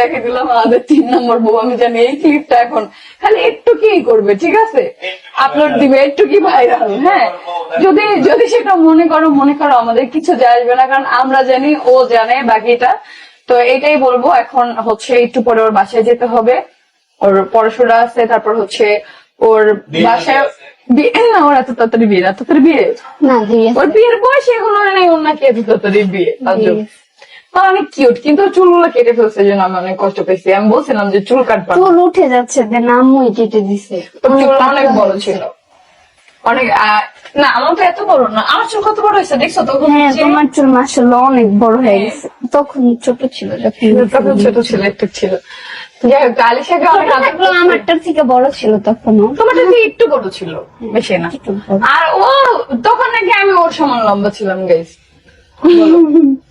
দেখে দিলাম আমাদের তিন নম্বর বউ আমি জানি এই ক্লিপটা এখন। খালি একটু কি করবে ঠিক আছে? আপলোড দিবে একটু কি ভাইরাল হ্যাঁ? যদি যদি সেটা মনে করো মনে করো আমাদের কিছু যায় আসবে না কারণ আমরা জানি ও জানে বাকিটা। তো এটাই বলব এখন হচ্ছে একটু পরে ওর বাসায় যেতে হবে। ওর পড়াশোনা আছে তারপর হচ্ছে ওর বাসায়। বিয়ে না ওর এত তাড়াতাড়ি বিয়ে এত তাড়াতাড়ি বিয়ে। ওর বিয়ের বয়স এখনও নাই ওর নাকি এত তাড়াতাড়ি বিয়ে অনেক কিউট কিন্তু চুলগুলো কেটে ফেলছে জন্য আমি অনেক কষ্ট পেয়েছি। আমি বলছিলাম যে চুল কাটবা চুল উঠে যাচ্ছে দেন আম্মুই কেটে দিছে। চুল অনেক বড় ছিল। অনেক না আমার তো এত বড় না। আমার চুল কত বড় হয়েছে দেখছ? তখন হ্যাঁ তোমার চুল মাসাল্লাহ অনেক বড় হয়ে গেছে। তখন ছোট ছিল যখন তখন ছোট ছিল। একটু ছিল। আমারটার থেকে বড় ছিল তোমারটা থেকে একটু বড় ছিল বেশি না। আর ও তখন নাকি আমি ওর সমান লম্বা ছিলাম গাইস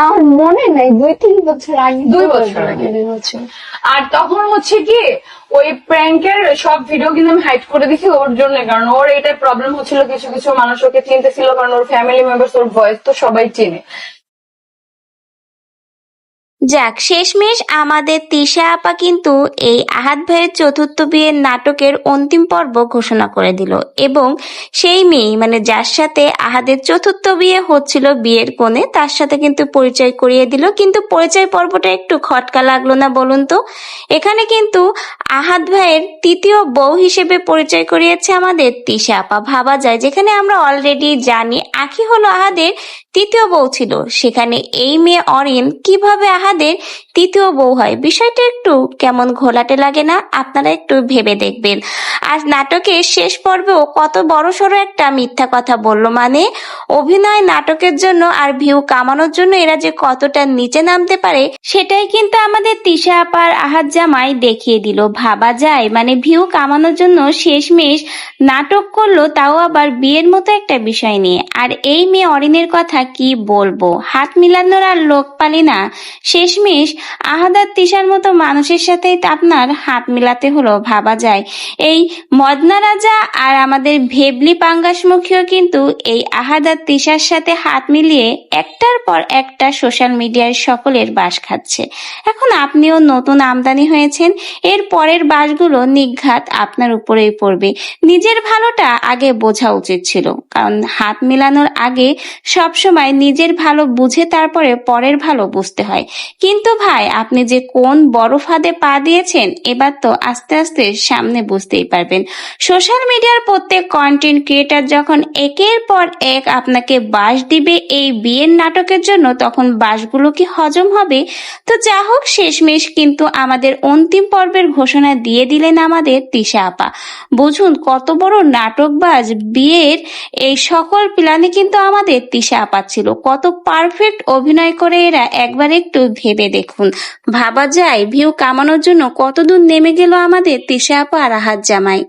আমার মনে নাই দুই তিন বছর আগে দুই বছর আগে। আর তখন হচ্ছে কি ওই প্র্যাঙ্কের সব ভিডিও কিন্তু আমি হাইড করে দিছি ওর জন্য কারণ ওর এটা প্রবলেম হচ্ছিল কিছু কিছু মানুষ ওকে চিনতেছিল কারণ ওর ফ্যামিলি মেম্বার ওর ভয়েস তো সবাই চিনে যাক, শেষমেশ আমাদের তিশা আপা কিন্তু এই আহাত ভাইয়ের চতুর্থ বিয়ের নাটকের অন্তিম পর্ব ঘোষণা করে দিল এবং সেই মেয়ে মানে যার সাথে আহাদের চতুর্থ বিয়ে হচ্ছিল বিয়ের কোণে, তার সাথে কিন্তু পরিচয় করিয়ে দিল। কিন্তু পরিচয় পর্বটা একটু খটকা লাগল না বলুন তো? এখানে কিন্তু আহাদ ভাইয়ের তৃতীয় বউ হিসেবে পরিচয় করিয়েছে আমাদের তিশা আপা। ভাবা যায়, যেখানে আমরা অলরেডি জানি আখি হলো আহাদের তৃতীয় বউ ছিল। সেখানে এই মেয়ে অরিন কীভাবে আহাদের তৃতীয় বউ হয়। বিষয়টা একটু কেমন ঘোলাটে লাগে না? আপনারা একটু ভেবে দেখবেন। আর নাটকের শেষ পর্বেও কত বড় সড়ো একটা মিথ্যা কথা বলল। মানে অভিনয় নাটকের জন্য আর ভিউ কামানোর জন্য এরা যে কতটা নিচে নামতে পারে, সেটাই কিন্তু আমাদের তিশা আপার আহাত জামাই দেখিয়ে দিল। ভাবা যায়। মানে ভিউ কামানোর জন্য শেষমেশ নাটক করল, তাও আবার বিয়ের মতো একটা বিষয় নিয়ে। আর এই মেয়ে অরিনের কথা কি বলব? হাত মিলানোর আর লোক পালি না। শেষমেশ আহাদার তিশার মতো মানুষের সাথেই তো আপনার হাত মিলাতে হলো, ভাবা যায়। এই মদনা রাজা আর আমাদের ভেবলি পাঙ্গাসমুখীও কিন্তু এই আহাদার তিশার সাথে হাত মিলিয়ে একটার পর একটা সোশ্যাল মিডিয়ায় সকলের বাস খাচ্ছে। এখন আপনিও নতুন আমদানি হয়েছেন, এর পরের বাসগুলো নিঘাত আপনার উপরেই পড়বে। নিজের ভালোটা আগে বোঝা উচিত ছিল, কারণ হাত মিলানোর আগে সবসময় নিজের ভালো বুঝে তারপরে পরের ভালো বুঝতে হয়। কিন্তু ভাই, আপনি যে কোন বড় ফাঁদে পা দিয়েছেন, এবার তো আস্তে আস্তে সামনে বুঝতেই পারবেন। সোশ্যাল মিডিয়ার প্রত্যেক কন্টেন্ট ক্রিয়েটার যখন একের পর এক আপনাকে বাস দিবে এই বিয়ের নাটকের জন্য, তখন বাসগুলো কি হজম হবে? তো যা হোক, শেষমেশ কিন্তু আমাদের অন্তিম পর্বের ঘোষণা দিয়ে দিলেন আমাদের তিশা আপা। বুঝুন, কত বড় নাটকবাজ বিয়ের এই সকল প্ল্যানে কিন্তু আমাদের তিশা আপা ছিল। কত পারফেক্ট অভিনয় করে এরা একবার একটু ভেবে দেখুন। ভাবা যায়, ভিউ কামানোর জন্য কতদূর নেমে গেল আমাদের তিশা আপা আর জামাই।